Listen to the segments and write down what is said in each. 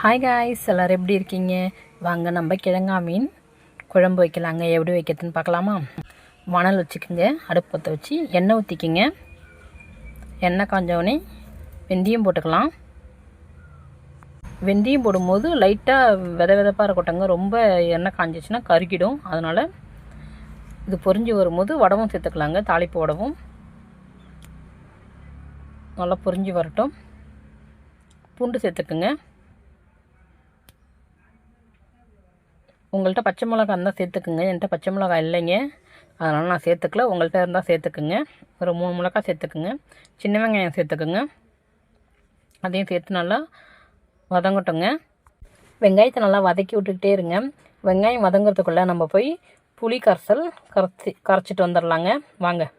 Hi guys எல்லோரும் எப்படி இருக்கீங்க? வாங்க நம்ம கிழங்கா மீன் குழம்பு வைக்கலாங்க. எப்படி வைக்கிறதுன்னு பார்க்கலாமா? மணல் வச்சுக்கோங்க. அடுப்பு பற்ற வச்சு எண்ணெய் ஊற்றிக்கிங்க எண்ணெய் காஞ்சவொடனே வெந்தயம் போட்டுக்கலாம். வெந்தயம் போடும்போது லைட்டாக வித விதப்பாக இருக்கட்டங்க ரொம்ப எண்ணெய் காஞ்சிச்சுன்னா கருகிடும். அதனால் இது பொரிஞ்சு வரும்போது வடவும் சேர்த்துக்கலாங்க. தாளிப்பு வடவும். நல்லா பொரிஞ்சு வரட்டும். பூண்டு சேர்த்துக்குங்க. உங்கள்கிட்ட பச்சை மிளகா இருந்தால் சேர்த்துக்குங்க. என்கிட்ட பச்சை மிளகா இல்லைங்க. அதனால் நான் சேர்த்துக்கல. உங்கள்கிட்ட இருந்தால் சேர்த்துக்குங்க. ஒரு மூணு மிளகா சேர்த்துக்குங்க. சின்ன வெங்காயம் சேர்த்துக்குங்க. அதையும் சேர்த்து நல்லா வதங்கட்டுங்க. வெங்காயத்தை நல்லா வதக்கி விட்டுக்கிட்டே இருங்க. வெங்காயம் வதங்குறதுக்குள்ளே நம்ம போய் புளி கரைசல் கரைச்சி கரைச்சிட்டு வந்துடலாங்க. வாங்க.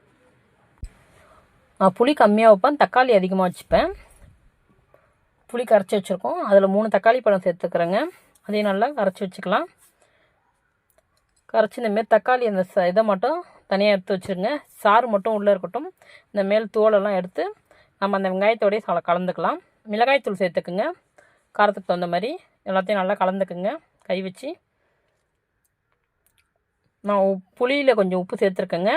நான் புளி கம்மியாக வைப்பேன். தக்காளி அதிகமாக வச்சுப்பேன். புளி கரைச்சி வச்சுருக்கோம். அதில் மூணு தக்காளி பழம் சேர்த்துக்கிறேங்க. அதையும் நல்லா கரைச்சி வச்சுக்கலாம். கரைச்சி இந்தமாரி தக்காளி அந்த ச இதை மட்டும் தனியாக எடுத்து வச்சுருங்க. சாறு மட்டும் உள்ளே இருக்கட்டும். இந்த மேல் தோலெல்லாம் எடுத்து நம்ம அந்த வெங்காயத்தோடய சல கலந்துக்கலாம். மிளகாய்த்தூள் சேர்த்துக்குங்க. காரத்துக்கு தகுந்த மாதிரி எல்லாத்தையும் நல்லா கலந்துக்குங்க. கை வச்சு. நான் புளியில் கொஞ்சம் உப்பு சேர்த்துருக்கேங்க.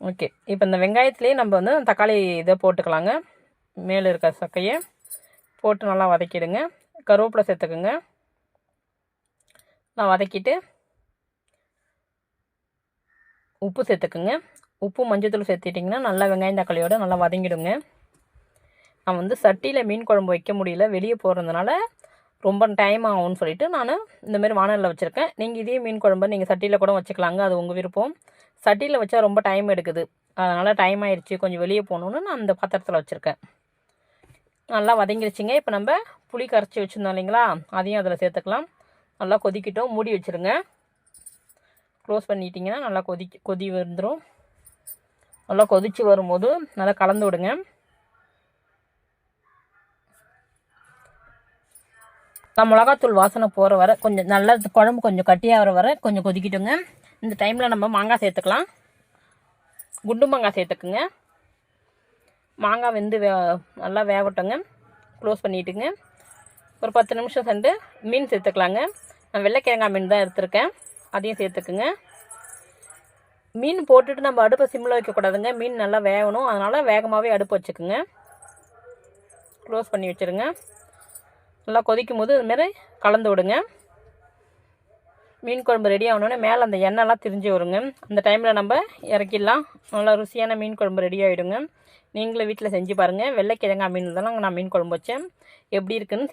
ஓகே. இப்போ இந்த வெங்காயத்துலேயே நம்ம வந்து தக்காளி இதை போட்டுக்கலாங்க. மேலே இருக்க சக்கையை போட்டு நல்லா வதக்கிடுங்க. கருவேப்பிலை சேர்த்துக்குங்க. நான் வதக்கிட்டு உப்பு சேர்த்துக்குங்க. உப்பு மஞ்சத்தூள் சேர்த்துட்டிங்கன்னா நல்லா வெங்காயம் தக்காளியோட நல்லா வதங்கிடுங்க. நான் வந்து சட்டியில் மீன் குழம்பு வைக்க முடியல. வெளியே போகிறதுனால ரொம்ப டைம் ஆகும்னு சொல்லிட்டு நான் இந்தமாரி வானலில் வச்சுருக்கேன். நீங்கள் இதே மீன் குழம்பு நீங்கள் சட்டியில் கூட வச்சுக்கலாங்க. அது உங்கள் விருப்பம். சட்டியில் வச்சா ரொம்ப டைம் எடுக்குது. அதனால் டைம் ஆயிடுச்சு. கொஞ்சம் வெளியே போகணுன்னு நான் அந்த பாத்திரத்தில் வச்சுருக்கேன். நல்லா வதங்கிடுச்சிங்க இப்போ நம்ம புளி கரைச்சி வச்சுருந்தோம் இல்லைங்களா? அதையும் அதில் சேர்த்துக்கலாம். நல்லா கொதிக்கிட்டோம். மூடி வச்சுருங்க. க்ளோஸ் பண்ணிட்டீங்கன்னா நல்லா கொதி கொதி வந்துடும் நல்லா கொதித்து வரும்போது நல்லா கலந்து விடுங்க. நான் மிளகாத்தூள் வாசனை போகிற வர கொஞ்சம் நல்லா குழம்பு கொஞ்சம் கட்டியாகிற வர கொஞ்சம் கொதிக்கிட்டுங்க. இந்த டைமில் நம்ம மாங்காய் சேர்த்துக்கலாம். குண்டு மாங்காய் சேர்த்துக்குங்க. மாங்காய் வெந்து வே நல்லா வேகட்டோங்க. க்ளோஸ் பண்ணிட்டுங்க. ஒரு பத்து நிமிஷம் சென்று மீன் சேர்த்துக்கலாங்க. நான் வெள்ளைக்கிழங்கா மீன் தான் எடுத்திருக்கேன். அதையும் சேர்த்துக்குங்க. மீன் போட்டுட்டு நம்ம அடுப்பை சிம்மில் வைக்கக்கூடாதுங்க. மீன் நல்லா வேகணும். அதனால் வேகமாகவே அடுப்பு வச்சுக்குங்க. க்ளோஸ் பண்ணி வச்சுருங்க. நல்லா கொதிக்கும் போது இதுமாரி கலந்து விடுங்க. மீன் குழம்பு ரெடி ஆகணுன்னே மேலே அந்த எண்ணெய்லாம் திரிஞ்சு வருங்க. அந்த டைமில் நம்ம இறக்கிடலாம். நல்லா ருசியான மீன் குழம்பு ரெடி ஆகிடுங்க நீங்களும் வீட்டில் செஞ்சு பாருங்கள் வெள்ளைக்கிழங்கா மீன் தான் நான் மீன் குழம்பு வச்சேன். எப்படி இருக்குன்னு